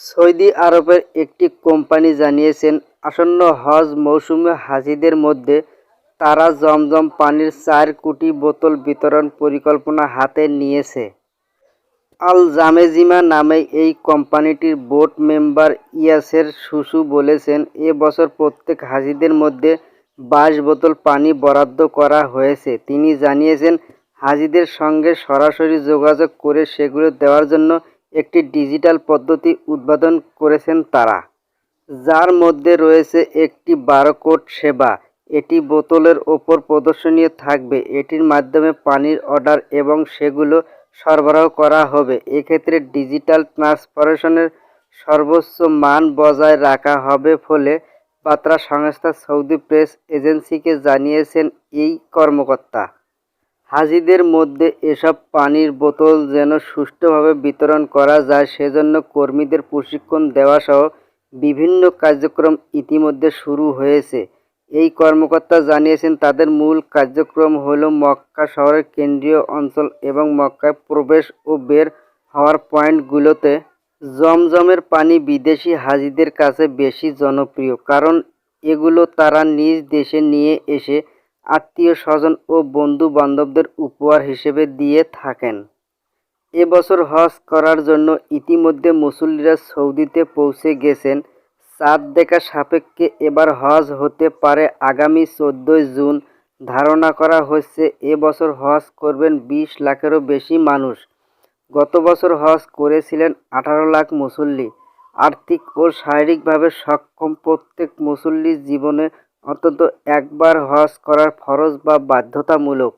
Saudi আরবের একটি company জানিয়েছেন, আসন্ন হজ মৌসুমে হাজিদের মধ্যে তারা জমজম পানির চার কোটি বোতল বিতরণ পরিকল্পনা হাতে নিয়েছে। আল জামেজিমা নামে এই কোম্পানিটির বোর্ড মেম্বার ইয়াসের সুসু বলেছেন, এ বছর প্রত্যেক হাজিদের মধ্যে বাইশ বোতল পানি বরাদ্দ করা হয়েছে। তিনি জানিয়েছেন, হাজিদের সঙ্গে সরাসরি যোগাযোগ করে সেগুলো দেওয়ার জন্য একটি ডিজিটাল পদ্ধতি উদ্ভাবন করেছেন তারা, যার মধ্যে রয়েছে একটি বারকোড সেবা। এটি বোতলের ওপর প্রদর্শনীয় থাকবে। এটির মাধ্যমে পানির অর্ডার এবং সেগুলো সরবরাহ করা হবে। এক্ষেত্রে ডিজিটাল ট্রান্সপারেশনের সর্বোচ্চ মান বজায় রাখা হবে ফলে বার্তা সংস্থা সৌদি প্রেস এজেন্সিকে জানিয়েছেন এই কর্মকর্তা। হাজিদের মধ্যে এসব পানির বোতল যেন সুষ্ঠুভাবে বিতরণ করা যায়, সেজন্য কর্মীদের প্রশিক্ষণ দেওয়াসহ বিভিন্ন কার্যক্রম ইতিমধ্যে শুরু হয়েছে। এই কর্মকর্তা জানিয়েছেন, তাদের মূল কার্যক্রম হল মক্কা শহরের কেন্দ্রীয় অঞ্চল এবং মক্কায় প্রবেশ ও বের হওয়ার পয়েন্টগুলোতে জমজমের পানি বিদেশি হাজিদের কাছে বেশি জনপ্রিয়, কারণ এগুলো তারা নিজ দেশে নিয়ে এসে আত্মীয় স্বজন ও বন্ধু বান্ধবদের উপহার হিসেবে দিয়ে থাকেন। এবছর হজ করার জন্য ইতিমধ্যে মুসল্লিরা সৌদিতে পৌঁছে গেছেন। চাঁদ দেখা সাপেক্ষে এবার হজ হতে পারে আগামী চোদ্দোই জুন। ধারণা করা হচ্ছে এবছর হজ করবেন বিশ লাখেরও বেশি মানুষ। গত বছর হজ করেছিলেন আঠারো লাখ মুসল্লি। আর্থিক ও শারীরিকভাবে সক্ষম প্রত্যেক মুসল্লির জীবনে অন্তত একবার হজ করার ফরজ বা বাধ্যতামূলক।